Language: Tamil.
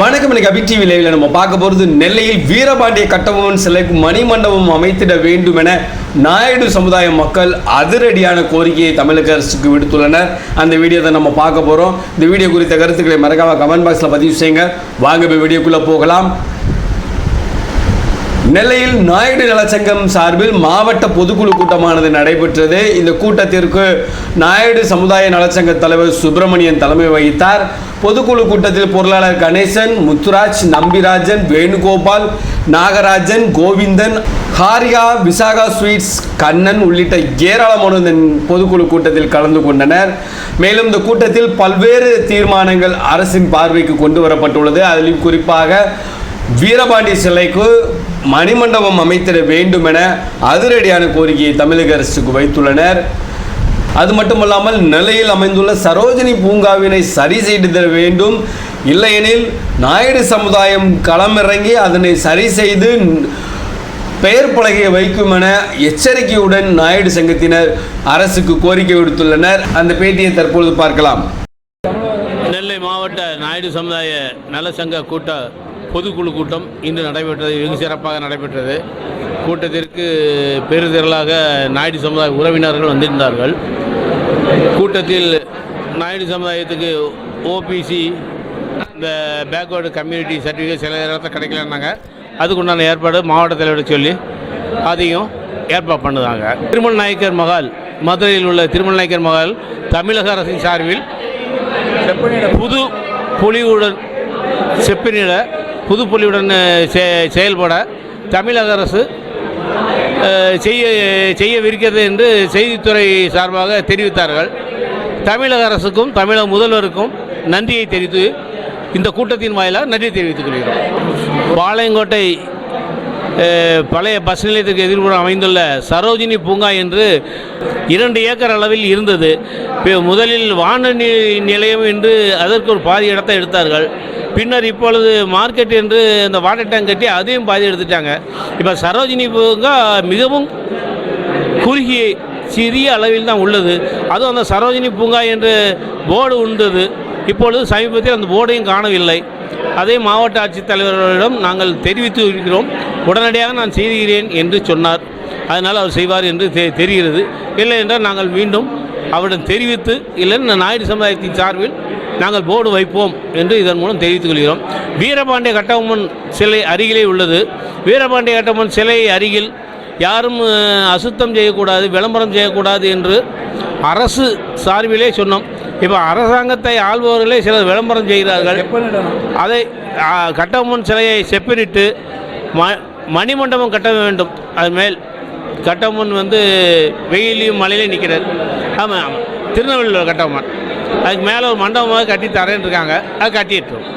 வணக்கம் இன்னைக்கு அபி டிவி நம்ம பார்க்க போகிறது நெல்லையில் வீரபாண்டிய கட்டபொம்மன் சிலைக்கு மணிமண்டபம் அமைத்திட வேண்டும் என நாயுடு சமுதாய மக்கள் அதிரடியான கோரிக்கையை தமிழக அரசுக்கு விடுத்துள்ளனர். அந்த வீடியோ தான் நம்ம பார்க்க போகிறோம் இந்த வீடியோ குறித்த கருத்துக்களை மறக்காம கமெண்ட் பாக்ஸில் பதிவு செய்யுங்க. வாங்க போய் வீடியோக்குள்ளே போகலாம். நெல்லையில் நாயுடு நலச்சங்கம் சார்பில் மாவட்ட பொதுக்குழு கூட்டமானது நடைபெற்றது. இந்த கூட்டத்திற்கு நாயுடு சமுதாய நலச்சங்க தலைவர் சுப்பிரமணியன் தலைமை வகித்தார். பொதுக்குழு கூட்டத்தில் பொருளாளர் கணேசன் முத்துராஜ் நம்பிராஜன் வேணுகோபால் நாகராஜன் கோவிந்தன் ஹாரியா விசாகா ஸ்வீட்ஸ் கண்ணன் உள்ளிட்ட ஏராளமான இந்த பொதுக்குழு கூட்டத்தில் கலந்து கொண்டனர். மேலும் இந்த கூட்டத்தில் பல்வேறு தீர்மானங்கள் அரசின் பார்வைக்கு கொண்டு வரப்பட்டுள்ளது. அதிலும் குறிப்பாக வீரபாண்டி சிலைக்கு மணிமண்டபம் அமைத்திட வேண்டும் என அதிரடியான கோரிக்கையை தமிழக அரசுக்கு வைத்துள்ளனர். அது மட்டுமல்லாமல் நிலையில் அமைந்துள்ள சரோஜினி பூங்காவினை சரி செய்து தர வேண்டும். இல்லையெனில் நாயுடு சமுதாயம் களமிறங்கி அதனை சரி செய்து பெயர் பலகையை வைக்கும் என எச்சரிக்கையுடன் நாயுடு சங்கத்தினர் அரசுக்கு கோரிக்கை விடுத்துள்ளனர். அந்த பேட்டியை தற்பொழுது பார்க்கலாம். நெல்லை மாவட்ட நாயுடு சமுதாய நலசங்க கூட்ட பொதுக்குழு கூட்டம் இன்று நடைபெற்றது. வெகு சிறப்பாக நடைபெற்றது. கூட்டத்திற்கு பெருதிரளாக நாயுடு சமுதாய உறவினர்கள் வந்திருந்தார்கள். கூட்டத்தில் நாயுடு சமுதாயத்துக்கு ஓபிசி இந்த பேக்வேர்டு கம்யூனிட்டி சர்டிஃபிகேட் சில இடத்துல கிடைக்கலன்னாங்க. அதுக்குண்டான ஏற்பாடு மாவட்ட தலைவர் சொல்லி அதையும் ஏற்பாடு பண்ணுதாங்க. திருமல் நாயக்கர் மகால் மதுரையில் உள்ள திருமல் நாயக்கர் மகால் தமிழக அரசின் சார்பில் புது புலியுடன் செப்பினிட புது புலியுடன் செ- செயல்பட தமிழக அரசு செய்ய செய்யவிருக்கிறது என்று செய்தித்துறை சார்பாக தெரிவித்தார்கள். தமிழக அரசுக்கும் தமிழக முதல்வருக்கும் நன்றியை தெரிவித்து இந்த கூட்டத்தின் வாயிலாக நன்றி தெரிவித்துக் கொள்கிறோம். பாளையங்கோட்டை பழைய பஸ் நிலையத்திற்கு எதிர்ப்புறம் அமைந்துள்ள சரோஜினி பூங்கா என்று இரண்டு ஏக்கர் அளவில் இருந்தது. பி- முதலில் வானொலி நிலையம் என்று அதற்கு ஒரு பாதி இடத்தை எடுத்தார்கள். பின்னர் இப்பொழுது மார்க்கெட் என்று இந்த வாட்டர் டேங்க் கட்டி அதையும் பாதி எடுத்துட்டாங்க. இப்போ சரோஜினி பூங்கா மிகவும் குறுகிய சிறிய அளவில் தான் உள்ளது. அதுவும் அந்த சரோஜினி பூங்கா என்று போர்டு உண்டது. இப்பொழுது சமீபத்தில் அந்த போர்டையும் காணவில்லை. அதை மாவட்ட ஆட்சித்தலைவர்களிடம் நாங்கள் தெரிவித்து இருக்கிறோம். உடனடியாக நான் செய்கிறேன் என்று சொன்னார். அதனால் அவர் செய்வார் என்று தெ- தெரிகிறது. இல்லை என்றால் நாங்கள் மீண்டும் அவரிடம் தெரிவித்து இல்லைன்னு நாயுடு சமுதாயத்தின் சார்பில் நாங்கள் போர்டு வைப்போம் என்று இதன் மூலம் தெரிவித்துக் கொள்கிறோம். வீரபாண்டிய கட்டபொம்மன் சிலை அருகிலே உள்ளது. வீரபாண்டிய கட்டபொம்மன் சிலை அருகில் யாரும் அசுத்தம் செய்யக்கூடாது விளம்பரம் செய்யக்கூடாது என்று அரசு சார்பிலே சொன்னோம். இப்போ அரசாங்கத்தை ஆள்பவர்களே சிலர் விளம்பரம் செய்கிறார்கள். அதை கட்டபொம்மன் சிலையை செப்பனிட்டு ம மணிமண்டபம் கட்ட வேண்டும். அது மேல் கட்டம்மன் வந்து வெயிலையும் மழையிலையும் நிற்கிறார் ஆமாம் ஆமாம் திருநெல்வேலியில் கட்டம்மன் அதுக்கு மேலே ஒரு மண்டபமாக கட்டி தரேன்னு இருக்காங்க அது கட்டிட்டுருவோம்.